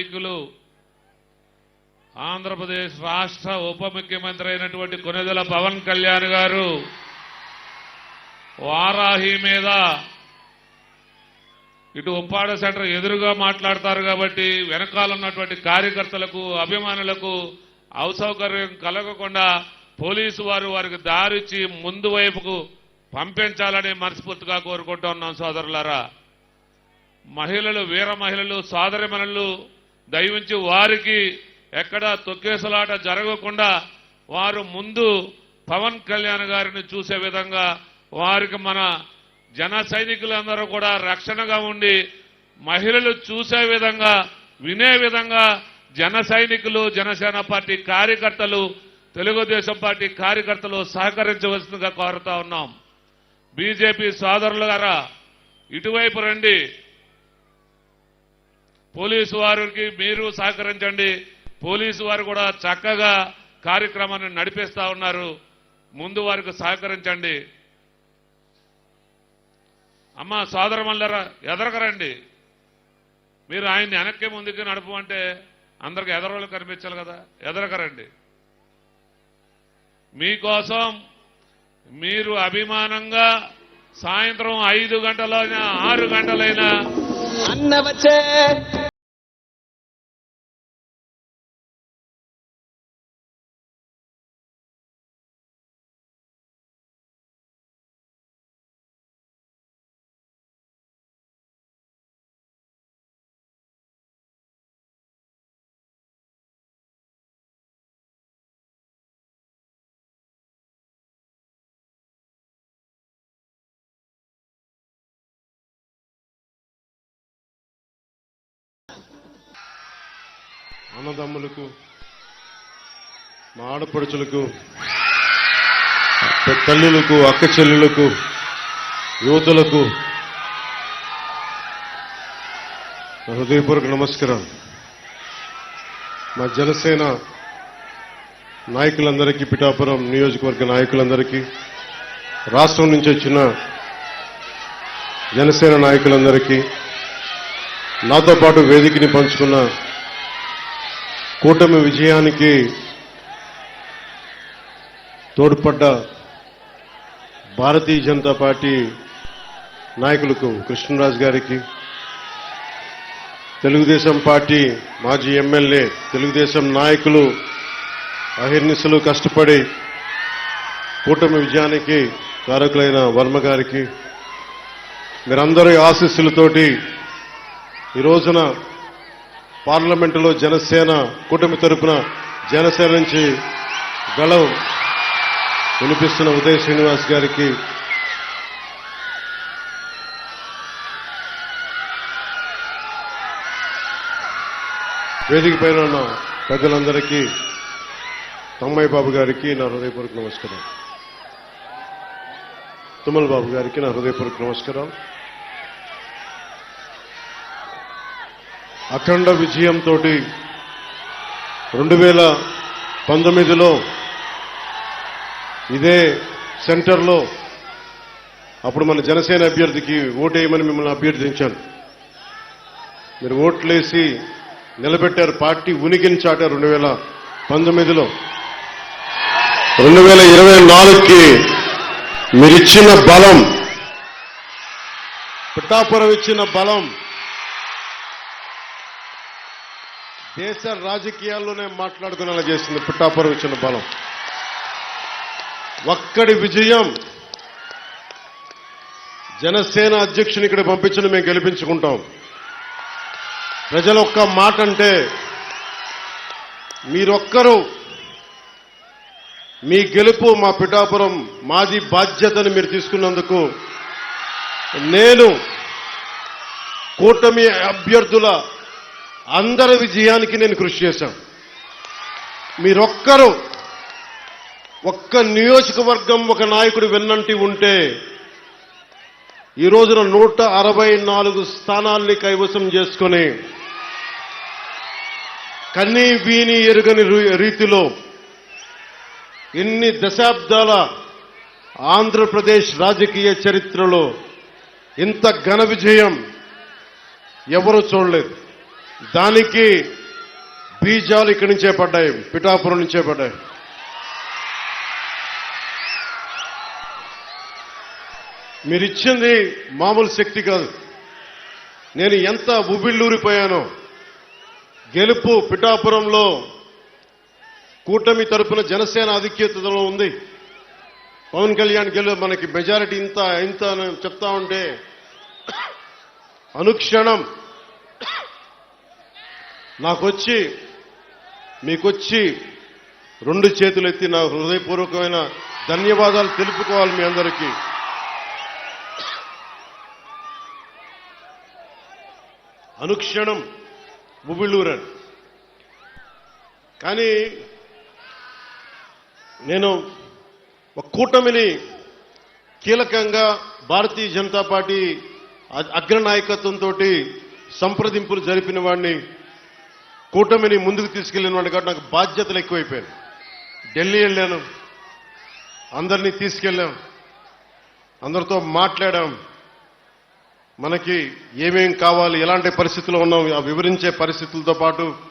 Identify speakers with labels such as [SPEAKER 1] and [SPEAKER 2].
[SPEAKER 1] నాయకులు ఆంధ్రప్రదేశ్ రాష్ట్ర ఉప ముఖ్యమంత్రి అయినటువంటి కొనెదల పవన్ కళ్యాణ్ గారు వారాహి మీద ఇటు ఉప్పాడ సెంటర్ ఎదురుగా మాట్లాడతారు కాబట్టి వెనకాల ఉన్నటువంటి కార్యకర్తలకు అభిమానులకు అసౌకర్యం కలగకుండా పోలీసు వారు వారికి దారిచ్చి ముందు వైపుకు పంపించాలని మనస్ఫూర్తిగా కోరుకుంటూ ఉన్నాం సోదరులారా. మహిళలు వీర మహిళలు సోదరిమణులు దయవించి వారికి ఎక్కడా తొక్కేసలాట జరగకుండా వారు ముందు పవన్ కళ్యాణ్ గారిని చూసే విధంగా వారికి మన జన సైనికులందరూ కూడా రక్షణగా ఉండి మహిళలు చూసే విధంగా వినే విధంగా జన సైనికులు జనసేన పార్టీ కార్యకర్తలు తెలుగుదేశం పార్టీ కార్యకర్తలు సహకరించవలసిందిగా కోరుతా ఉన్నాం. బీజేపీ సోదరులు గారా ఇటువైపు రండి. పోలీసు వారికి మీరు సహకరించండి. పోలీసు వారు కూడా చక్కగా కార్యక్రమాన్ని నడిపిస్తా ఉన్నారు. ముందు వారికి సహకరించండి. అమ్మ సోదరమల్లరా ఎదరకరండి. మీరు ఆయన్ని వెనక్కి ముందుకి నడపమంటే అందరికి ఎదరవాళ్ళు కనిపించాలి కదా. ఎదరకరండి. మీకోసం మీరు అభిమానంగా సాయంత్రం ఐదు గంటలైనా ఆరు గంటలైనా
[SPEAKER 2] అన్న వచ్చే
[SPEAKER 3] అన్నదమ్ములకు మా ఆడపడుచులకు తల్లులకు అక్క చెల్లులకు యువతులకు హృదయపూర్వక నమస్కారం మా జనసేన నాయకులందరికీ పిఠాపురం నియోజకవర్గ నాయకులందరికీ రాష్ట్రం నుంచి వచ్చిన జనసేన నాయకులందరికీ నాతో పాటు వేదికని పంచుకున్న కూటమి విజయానికి తోడ్పడ్డ భారతీయ జనతా పార్టీ నాయకులకు కృష్ణరాజు గారికి తెలుగుదేశం పార్టీ మాజీ ఎమ్మెల్యే తెలుగుదేశం నాయకులు అహిర్నిశలు కష్టపడి కూటమి విజయానికి కారకులైన వర్మ గారికి మీరందరి ఆశీస్సులతోటి ఈ రోజున పార్లమెంటులో జనసేన కూటమి తరపున జనసేన నుంచి గళం వినిపిస్తున్న ఉదయ్ శ్రీనివాస్ గారికి వేదిక పైన ఉన్న పెద్దలందరికీ తమ్మయ్య బాబు గారికి నా హృదయపూర్వక నమస్కారం తుమ్మల బాబు గారికి నా హృదయపూర్వక నమస్కారం అఖండ విజయంతో రెండు వేల పంతొమ్మిదిలో ఇదే సెంటర్లో అప్పుడు మన జనసేన అభ్యర్థికి ఓటేయమని మిమ్మల్ని అభ్యర్థించాను మీరు ఓట్లేసి నిలబెట్టారు పార్టీ ఉనికిని చాటారు రెండు వేల పంతొమ్మిదిలో. రెండు వేల ఇరవై నాలుగుకి మీరిచ్చిన బలం పిఠాపురం ఇచ్చిన బలం దేశ రాజకీయాల్లోనే మాట్లాడుకునేలా చేసింది పిట్టాపురం ఇచ్చిన బలం. ఒక్కడి విజయం జనసేన అధ్యక్షుని ఇక్కడ పంపించిన మేము గెలిపించుకుంటాం. ప్రజలు ఒక్క మాట అంటే మీరొక్కరు మీ గెలుపు మా పిఠాపురం మాది బాధ్యతని మీరు తీసుకున్నందుకు నేను కూటమి అభ్యర్థుల అందరి విజయానికి నేను కృషి చేశాను. మీరొక్కరు ఒక్క నియోజకవర్గం ఒక నాయకుడు వెన్నంటి ఉంటే ఈ రోజున నూట అరవై నాలుగు స్థానాల్ని కైవసం చేసుకొని కన్నీ వీని ఎరుగని రీతిలో ఇన్ని దశాబ్దాల ఆంధ్రప్రదేశ్ రాజకీయ చరిత్రలో ఇంత ఘన విజయం ఎవరూ చూడలేదు. దానికి బీజాలు ఇక్కడి నుంచే పడ్డాయి పిఠాపురం నుంచే పడ్డాయి. మీరిచ్చింది మామూలు శక్తి కాదు. నేను ఎంత ఉబిళ్ళూరిపోయానో గెలుపు పిఠాపురంలో కూటమి తరపున జనసేన ఆధిక్యతలో ఉంది. పవన్ కళ్యాణ్ గెలు మనకి మెజారిటీ ఇంత ఇంత చెప్తా ఉంటే అనుక్షణం నాకొచ్చి మీకొచ్చి రెండు చేతులు ఎత్తి నా హృదయపూర్వకమైన ధన్యవాదాలు తెలుపుకోవాలి మీ అందరికీ. అనుక్షణం బుబిళ్ళూరన్ కానీ నేను ఒక కూటమిని కీలకంగా భారతీయ జనతా పార్టీ అగ్రనాయకత్వంతో సంప్రదింపులు జరిపిన వాడిని కూటమిని ముందుకు తీసుకెళ్ళిన వాడు కాబట్టి నాకు బాధ్యతలు ఎక్కువైపోయాయి. ఢిల్లీ వెళ్ళాను. అందరినీ తీసుకెళ్ళాం. అందరితో మాట్లాడాం. మనకి ఏమేం కావాలి ఎలాంటి పరిస్థితుల్లో ఉన్నాం ఆ వివరించే పరిస్థితులతో పాటు